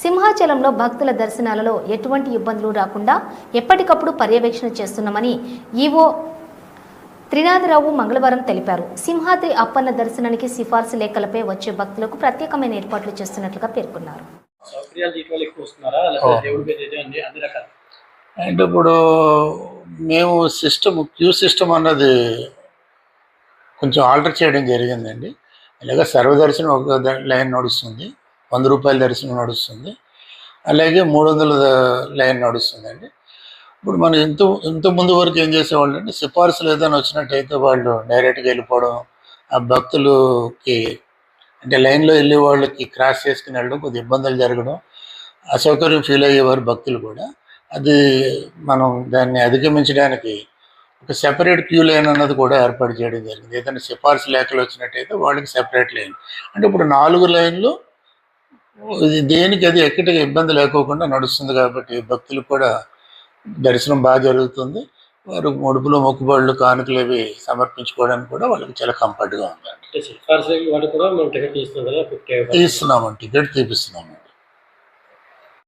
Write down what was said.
సింహాచలంలో భక్తుల దర్శనాలలో ఎటువంటి ఇబ్బందులు రాకుండా ఎప్పటికప్పుడు పర్యవేక్షణ చేస్తున్నామని ఈవో త్రినాథరావు మంగళవారం తెలిపారు. సింహాద్రి అప్పన్న దర్శనానికి సిఫార్సు లేఖలపై వచ్చే భక్తులకు ప్రత్యేకమైన ఏర్పాట్లు చేస్తున్నట్లుగా పేర్కొన్నారు. అంటే ఇప్పుడు మేము సిస్టమ్ క్యూ సిస్టమ్ అన్నది కొంచెం ఆల్టర్ చేయడం జరిగిందండి. అలాగే సర్వదర్శనం ఒక లైన్ నడుస్తుంది. వంద రూపాయల దర్శనం నడుస్తుంది. అలాగే మూడు వందల లైన్ నడుస్తుందండి. ఇప్పుడు మనం ఇంత ఇంత ముందు వరకు ఏం చేసేవాళ్ళు అంటే సిఫార్సులు ఏదైనా వచ్చినట్టయితే వాళ్ళు డైరెక్ట్గా వెళ్ళిపోవడం ఆ భక్తులకి అంటే లైన్లో వెళ్ళే వాళ్ళకి క్రాస్ చేసుకుని వెళ్ళడం కొద్ది ఇబ్బందులు జరగడం అసౌకర్యం ఫీల్ అయ్యేవారు భక్తులు కూడా. అది మనం దాన్ని అధిగమించడానికి ఒక సెపరేట్ క్యూ లైన్ అన్నది కూడా ఏర్పాటు చేయడం జరిగింది. ఏదైనా సిఫార్సు లేఖలు వచ్చినట్టయితే వాళ్ళకి సెపరేట్ లైన్. అంటే ఇప్పుడు నాలుగు లైన్లు దేనికి అది ఎక్కడికి ఇబ్బంది లేకోకుండా నడుస్తుంది కాబట్టి భక్తులు కూడా దర్శనం బాగా జరుగుతుంది. వారు ముడుపులు మొక్కుబడులు కానుకలు అవి సమర్పించుకోవడానికి కూడా వాళ్ళకి చాలా కంఫర్ట్గా ఉందండి మనం టికెట్ తీస్తున్నాం